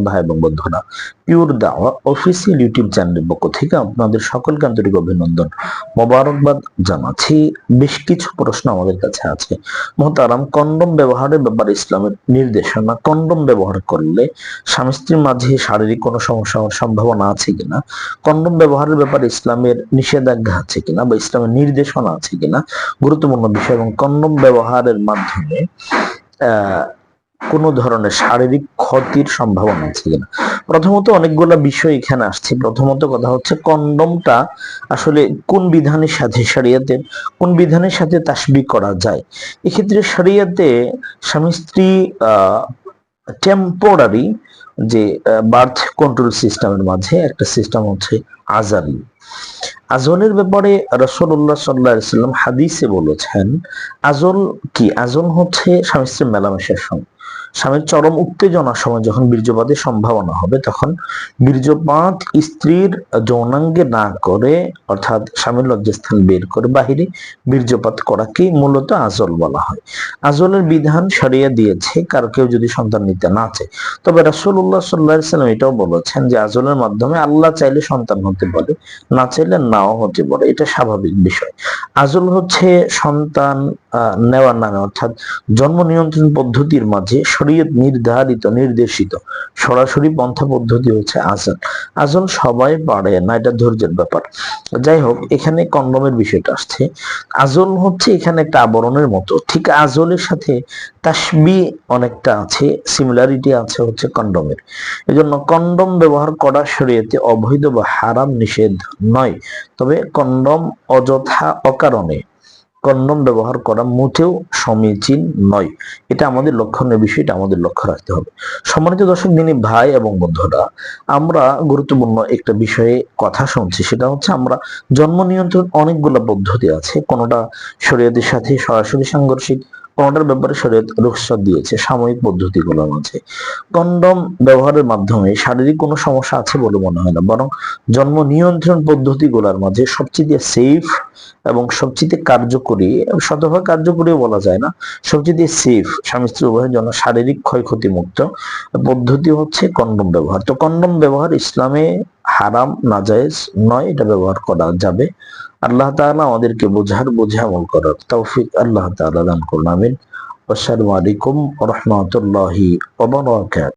ভাই দাওয়া official YouTube চ্যানেলের পক্ষ থেকে আপনাদের অভিনন্দন জানাচ্ছি। বেশ কিছু প্রশ্ন আমাদের কাছে আছে। ব্যবহারের ব্যাপারে ইসলামের নির্দেশনা, কন্ডম ব্যবহার করলে স্বামী স্ত্রীর মাঝে শারীরিক কোনো সমস্যা সম্ভাবনা আছে কিনা? কন্ডম ব্যবহারের ব্যাপারে ইসলামের নিষেধাজ্ঞা আছে কিনা বা ইসলামের নির্দেশনা আছে কিনা? গুরুত্বপূর্ণ বিষয় এবং কন্ডম ব্যবহারের মাধ্যমে কোনো ধরনের শারীরিক ক্ষতির সম্ভাবনা আছে কিনা প্রথমত অনেকগুলো বিষয় এখানে আসছে। প্রথমত কথা হচ্ছে কন্ডমটা আসলে কোন বিধানের সাথে শরিয়াতের, কোন বিধানের সাথে তাসবি করা যায়? এক্ষেত্রে শরিয়াতে স্বামী স্ত্রী টেম্পোরারি যে বার্থ কন্ট্রোল সিস্টেমের মাঝে একটা সিস্টেম হচ্ছে আজালি আজলের ব্যাপারে রসল্লাহ সাল্লাহ হাদিসে বলেছেন আজল কি? আজল হচ্ছে স্বামী স্ত্রীর মেলামেশার সময় স্বামীর চরম উত্তেজনার সময় যখন বীর্যপাতের সম্ভাবনা হবে, তখন বীর্যপাত স্ত্রীর যৌনাঙ্গে না করে, অর্থাৎ স্বামীর লজ্জাস্থান বের করে বাহিরে বীর্যপাত করাকেই মূলত আজল বলা হয়। আজলের বিধান সরিয়ে দিয়েছে, কারও কেউ যদি সন্তান নিতে না চায়। তবে রাসুল্লাহ সাল্লাহ সাল্লাম এটাও বলেছেন যে, আজলের মাধ্যমে আল্লাহ চাইলে সন্তান হতে পারে, না চাইলে নাও হতে পারে। এটা স্বাভাবিক বিষয়। আজল হচ্ছে সন্তান নেওয়ার নামে, অর্থাৎ জন্ম নিয়ন্ত্রণ পদ্ধতির মাঝে শরীয়ত নির্ধারিত, নির্দেশিত, সরাসরি পন্থা পদ্ধতি হচ্ছে আজল আজল সবাই পারে না, এটা ধৈর্যের ব্যাপার। যাই হোক, এখানে কন্ডমের বিষয়টা আসছে। আজল হচ্ছে এখানে একটা আবরণের মতো। ঠিক আজলের সাথে তাসবি অনেকটা আছে সিমিলারিটি আছে হচ্ছে কন্ডমের। এজন্য কন্ডম ব্যবহার করা শরীয়তে অবৈধ বা হারাম নিষেধ নয়। তবে কন্ডম অযথা অকারণে কন্ডম ব্যবহার করা মোটেও সমীচীন নয়। এটা আমাদের লক্ষণের বিষয়টা আমাদের লক্ষ্য রাখতে হবে। সম্মানিত দর্শক, দিনী ভাই এবং বন্ধুরা, আমরা গুরুত্বপূর্ণ একটা বিষয়ে কথা শুনছি। সেটা হচ্ছে আমরা জন্ম নিয়ন্ত্রণ অনেকগুলো পদ্ধতি আছে। কোনোটা শরীয়তের সাথে সরাসরি সাংঘর্ষিক কোনোটার ব্যাপারে শরীয়ত রুখসত দিয়েছে সাময়িক পদ্ধতিগুলোর মাঝে। কন্ডম ব্যবহারের মাধ্যমে শারীরিক কোনো সমস্যা আছে বলে মনে হয় না, বরং জন্ম নিয়ন্ত্রণ পদ্ধতিগুলোর মাঝে সবচেয়ে সেফ এবং সবচেয়ে কার্যকরী শতভাগ কার্যকরীও বলা যায় না, সবচেয়ে সেফ স্বামী স্ত্রী উভয়ের জন্য শারীরিক ক্ষয়ক্ষতি মুক্ত পদ্ধতি হচ্ছে কন্ডম ব্যবহার। তো কন্ডম ব্যবহার ইসলামে হারাম না নাজায়েজ নয়, এটা ব্যবহার করা যাবে। আল্লাহ তাআলা আমাদেরকে বোঝার, বোঝে আমল করার তৌফিক আল্লাহ তাআলা দান করুন, আমিন। আসসালামু আলাইকুম রাহমাতুল্লাহি